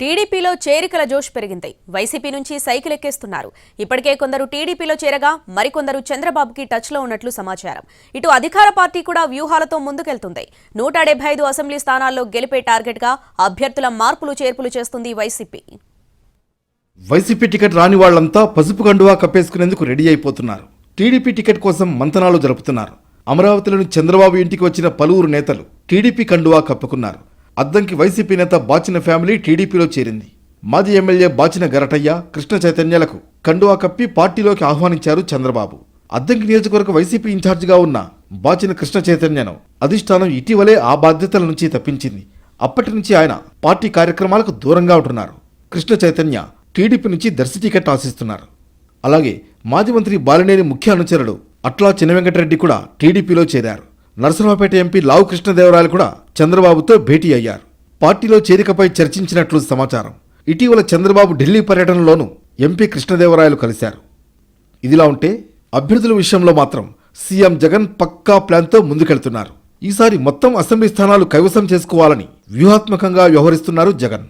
టీడీపీలో చేరికల జోష్ పెరిగింది. వైసీపీ నుంచి సైకిల్ ఎక్కేస్తున్నారు. ఇప్పటికే కొందరు టీడీపీలో చేరగా మరికొందరు చంద్రబాబుకి టచ్లో ఉన్నట్లు సమాచారం. ఇటు అధికార పార్టీ కూడా వ్యూహాలతో ముందుకెళ్తుంది. నూట డెబ్బై ఐదు అసెంబ్లీ స్థానాల్లో గెలిపే టార్గెట్గా అభ్యర్థుల మార్పులు చేర్పులు చేస్తుంది వైసీపీ. వైసీపీ టికెట్ రాని వాళ్ళంతా పసుపు కండువా కప్పేసుకునేందుకు రెడీ అయిపోతున్నారు. టీడీపీ టికెట్ కోసం మంతనాలు జరుపుతున్నారు. అమరావతిలోని చంద్రబాబు ఇంటికి వచ్చిన పలువురు నేతలు టీడీపీ కండువా కప్పుకున్నారు. అద్దంకి వైసీపీ నేత బాచిన ఫ్యామిలీ టీడీపీలో చేరింది. మాజీ ఎమ్మెల్యే బాచిన గరటయ్య కృష్ణ చైతన్యలకు కండువా కప్పి పార్టీలోకి ఆహ్వానించారు చంద్రబాబు. అద్దంకి నియోజకవర్గ వైసీపీ ఇన్ఛార్జిగా ఉన్న బాచిన కృష్ణ చైతన్యను అధిష్టానం ఇటీవలే ఆ బాధ్యతల నుంచి తప్పించింది. అప్పటి నుంచి ఆయన పార్టీ కార్యక్రమాలకు దూరంగా ఉంటున్నారు. కృష్ణ చైతన్య టీడీపీ నుంచి దర్శి టికెట్ ఆశిస్తున్నారు. అలాగే మాజీ మంత్రి బాలినేని ముఖ్య అనుచరుడు అట్లా చినవెంకటరెడ్డి కూడా టీడీపీలో చేరారు. నరసరావుపేట ఎంపీ లావు కృష్ణదేవరాయలు కూడా చంద్రబాబుతో భేటీ అయ్యారు. పార్టీలో చేరికపై చర్చించినట్లు సమాచారం. ఇటీవల చంద్రబాబు ఢిల్లీ పర్యటనలోనూ ఎంపీ కృష్ణదేవరాయలు కలిశారు. ఇదిలా ఉంటే అభ్యర్థుల విషయంలో మాత్రం సీఎం జగన్ పక్కా ప్లాన్తో ముందుకెళ్తున్నారు. ఈసారి మొత్తం అసెంబ్లీ స్థానాలు కైవసం చేసుకోవాలని వ్యూహాత్మకంగా వ్యవహరిస్తున్నారు జగన్.